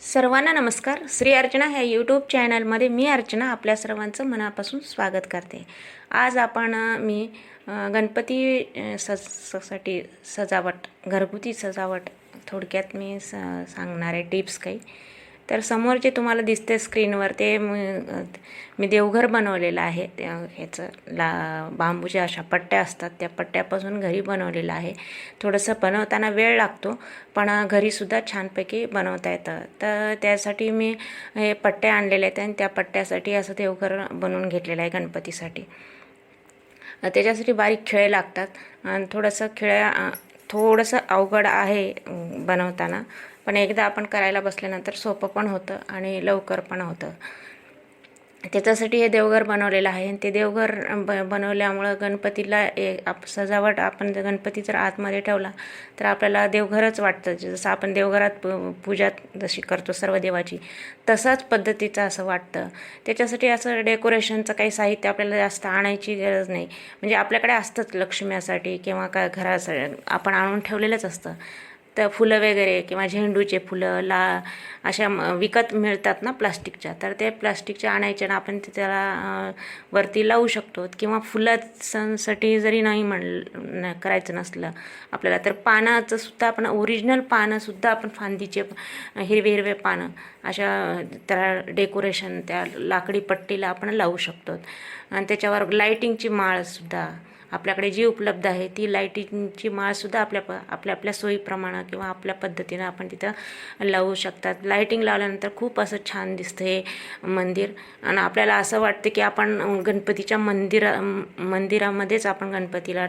सर्वांना नमस्कार. श्री अर्चना ह्या यूट्यूब चॅनलमध्ये मी अर्चना आपल्या सर्वांचं मनापासून स्वागत करते. आज आपण मी गणपती अ, स- साठी सजावट घरगुती सजावट थोडक्यात मी स सांगणार आहे टिप्स काही. तर समोर जे तुम्हाला दिसते स्क्रीनवर ते मी देवघर बनवलेलं आहे. त्या ह्याचं ला बांबूच्या अशा पट्ट्या असतात. त्या पट्ट्यापासून घरी बनवलेलं आहे. थोडंसं बनवताना वेळ लागतो पण घरीसुद्धा छानपैकी बनवता येतं. तर त्यासाठी मी हे पट्ट्या आणलेल्या आहेत आणि त्या पट्ट्यासाठी असं देवघर बनवून घेतलेलं आहे गणपतीसाठी. त्याच्यासाठी बारीक खिळे लागतात. आणि थोडंसं खिळ्या थोडंसं अवघड आहे बनवताना. पण एकदा आपण करायला बसल्यानंतर सोपं पण होतं आणि लवकर पण होतं. त्याच्यासाठी हे देवघर बनवलेलं आहे आणि ते देवघर ब बनवल्यामुळं गणपतीला ए आप सजावट आपण जर गणपती जर आतमध्ये ठेवला तर आपल्याला देवघरच वाटतं. जसं आपण देवघरात पूजा जशी करतो सर्व देवाची तसाच पद्धतीचं असं वाटतं. त्याच्यासाठी असं डेकोरेशनचं काही साहित्य आपल्याला जास्त आणायची गरज नाही. म्हणजे आपल्याकडे असतंच लक्ष्म्यासाठी किंवा काय घरासाठी आपण आणून ठेवलेलंच असतं. तर फुलं वगैरे किंवा झेंडूचे फुलं ला अशा विकत मिळतात ना प्लास्टिकच्या. तर ते प्लास्टिकच्या आणायच्या ना आपण ते त्याला वरती लावू शकतो. किंवा फुलांसाठी जरी नाही म्हण करायचं नसलं आपल्याला तर पानाचं सुद्धा आपण ओरिजिनल पानंसुद्धा आपण फांदीचे हिरवे हिरवे पानं अशा त्याला डेकोरेशन त्या लाकडी पट्टीला आपण लावू शकतो. आणि त्याच्यावर लाईटिंगची माळसुद्धा आपल्याकडे जी उपलब्ध आहे ती लाईटिंगची माळसुद्धा आपल्या प आपल्या आपल्या सोयीप्रमाणे किंवा आपल्या पद्धतीनं आपण तिथं लावू शकतात. लाईटिंग लावल्यानंतर खूप असं छान दिसतं हे मंदिर. आणि आपल्याला असं वाटतं की आपण गणपतीच्या मंदिरा मंदिरामध्येच आपण गणपतीला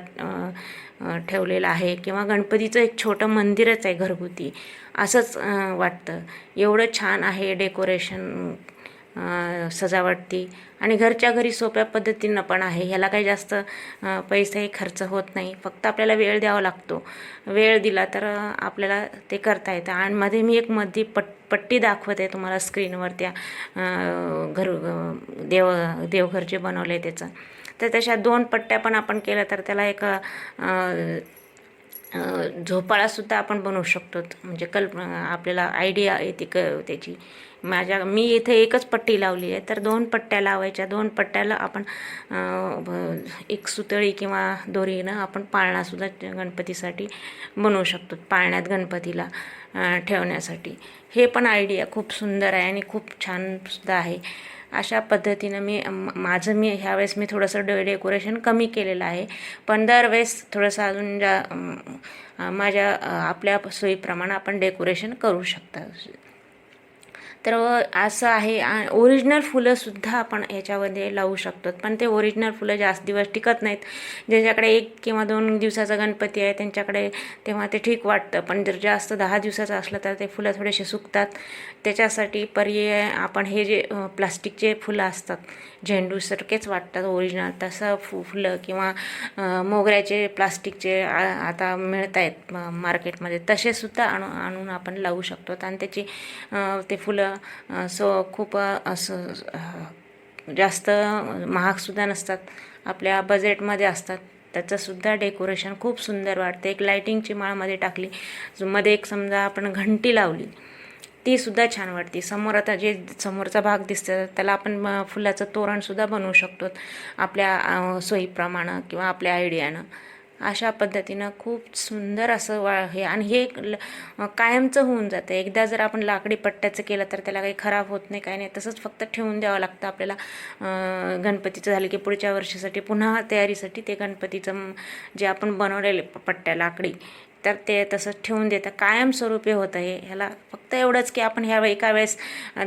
ठेवलेलं आहे किंवा गणपतीचं एक छोटं मंदिरच आहे घरगुती. असंच वाटतं. एवढं छान आहे डेकोरेशन सजावट ती आणि घरच्या घरी सोप्या पद्धतीनं पण आहे. ह्याला काही जास्त पैसेही पैसाही खर्च होत नाही. फक्त आपल्याला वेळ द्यावा लागतो. वेळ दिला तर आपल्याला ते करता येतं. आणि मध्ये मी एक मध्ये पट पट्टी दाखवते तुम्हाला स्क्रीनवर त्या घर देव देवघर जे बनवलं आहे त्याचं. तर तशा दोन पट्ट्या पण आपण केल्या तर त्याला एक झोपाळासुद्धा आपण बनवू शकतो. म्हणजे कल्प आपल्याला आयडिया येते क त्याची. माझ्या मी इथे एकच पट्टी लावली आहे तर दोन पट्ट्या लावायच्या. दोन पट्ट्याला आपण एक सुतळी किंवा दोरीनं आपण पाळणासुद्धा गणपतीसाठी बनवू शकतो पाळण्यात गणपतीला ठेवण्यासाठी. हे पण आयडिया खूप सुंदर आहे आणि खूप छानसुद्धा आहे. अशा पद्धतीनं मी म- माझं मी ह्यावेळेस मी थोडंसं डे डेकोरेशन कमी केलेलं आहे. पण दरवेळेस थोडंसं अजून ज्या माझ्या आपल्या सोयीप्रमाणे आपण डेकोरेशन करू शकता. तर असं आहे. ओरिजिनल फुलंसुद्धा आपण याच्यामध्ये लावू शकतो. पण ते ओरिजिनल फुलं जास्त दिवस टिकत नाहीत. ज्याच्याकडे एक किंवा दोन दिवसाचा गणपती आहे त्यांच्याकडे तेव्हा ते ठीक वाटतं. पण जर जास्त दहा दिवसाचं असलं तर ते फुलं थोडेसे सुकतात. त्याच्यासाठी पर्याय आपण हे जे प्लास्टिकचे फुलं असतात झेंडूसारखेच वाटतात ओरिजिनल तसं फु फुलं किंवा मोगऱ्याचे प्लास्टिकचे आता मिळत आहेत मार्केटमध्ये. तसेसुद्धा आणू आणून आपण लावू शकतो. आणि त्याची ते फुलं सो खूप असं जास्त महागसुद्धा नसतात. आपल्या बजेटमध्ये असतात. त्याचंसुद्धा डेकोरेशन खूप सुंदर वाटते. एक लायटिंगची माळमध्ये टाकली. मध्ये एक समजा आपण घंटी लावली. ती सुद्धा छान वाटते. समोर आता जे समोरचा भाग दिसतो त्याला आपण फुलाचं तोरणसुद्धा बनवू शकतो. आपल्या सोयीप्रमाणं सोयीप्रमाणे किंवा आपल्या आयडियानं अशा पद्धतीनं खूप सुंदर असं वा हे आणि हे ल- कायमचं होऊन जातं. एकदा जर आपण लाकडी पट्ट्याचं केलं तर त्याला काही खराब होत नाही काही नाही. तसंच फक्त ठेवून द्यावं लागतं आपल्याला. गणपतीचं झालं की पुढच्या वर्षासाठी पुन्हा तयारीसाठी ते गणपतीचं जे आपण बनवलेले प- पट्ट्या लाकडी तर ते तसंच ठेवून देतं कायमस्वरूपी होतं हे ह्याला फक्त एवढंच की आपण ह्या एका वेळेस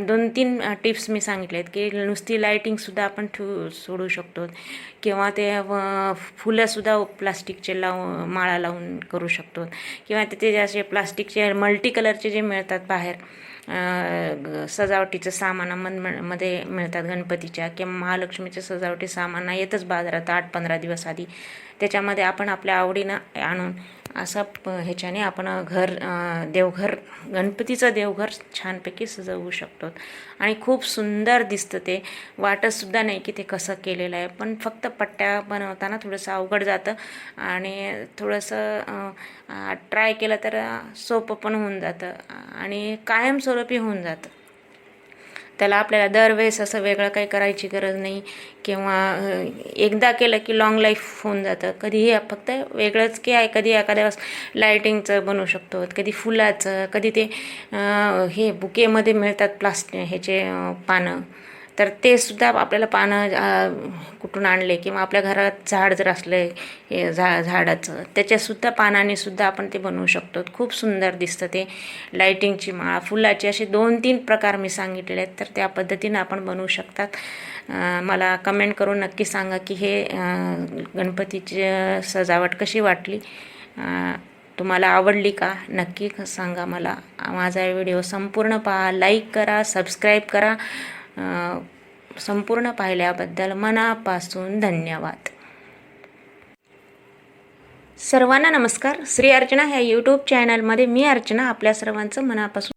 दोन तीन टिप्स मी सांगितले आहेत की नुसती लायटिंगसुद्धा आपण ठेवू सोडू शकतो. किंवा ते फुलंसुद्धा प्लास्टिकचे लावून माळा लावून करू शकतो. किंवा तिथे जे असे प्लास्टिकचे मल्टी कलरचे जे मिळतात बाहेर ग- सजावटीचं सामानामध्ये मध्ये मिळतात. गणपतीच्या किंवा महालक्ष्मीच्या सजावटी सामान येतच बाजारात आठ पंधरा दिवस आधी. त्याच्यामध्ये आपण आपल्या आवडीनं आणून असा प ह्याच्याने आपण घर देवघर गणपतीचं देवघर छानपैकी सजवू शकतो. आणि खूप सुंदर दिसतं ते. वाटतसुद्धा नाही की ते कसं केलेलं आहे. पण फक्त पट्ट्या बनवताना थोडंसं अवघड जातं. आणि थोडंसं ट्राय केलं तर सोपं पण होऊन जातं. आणि कायमस्वरूपी होऊन जातं. त्याला आपल्याला दरवेळेस असं वेगळं काही करायची गरज नाही किंवा एकदा केलं की लॉंग लाईफ होऊन जातं. कधीही फक्त वेगळंच की आहे कधी एखाद्या वेळेस लायटिंगचं बनवू शकतो कधी फुलाचं कधी ते हे बुकेमध्ये मिळतात प्लास्टिक ह्याचे पानं. तर ते सुद्धा आपल्याला पानं कुठून आणले किंवा आपल्या घरात झाड जर असलं हे झा झाडाचं त्याच्यासुद्धा पानाने सुद्धा आपण ते बनवू शकतो. खूप सुंदर दिसतं ते लाईटिंगची माळा. फुलाची असे दोन तीन प्रकार मी सांगितलेले आहेत तर त्या पद्धतीनं आपण बनवू शकतात. मला कमेंट करून नक्की सांगा की हे गणपतीची सजावट कशी वाटली? तुम्हाला आवडली का? नक्की क- सांगा मला. माझा व्हिडिओ संपूर्ण पहा. लाईक करा सबस्क्राईब करा. संपूर्ण पाहिल्याबद्दल मनापासून धन्यवाद. सर्वांना नमस्कार. श्री अर्चना ह्या यूट्यूब चॅनलमध्ये मी अर्चना आपल्या सर्वांचं मनापासून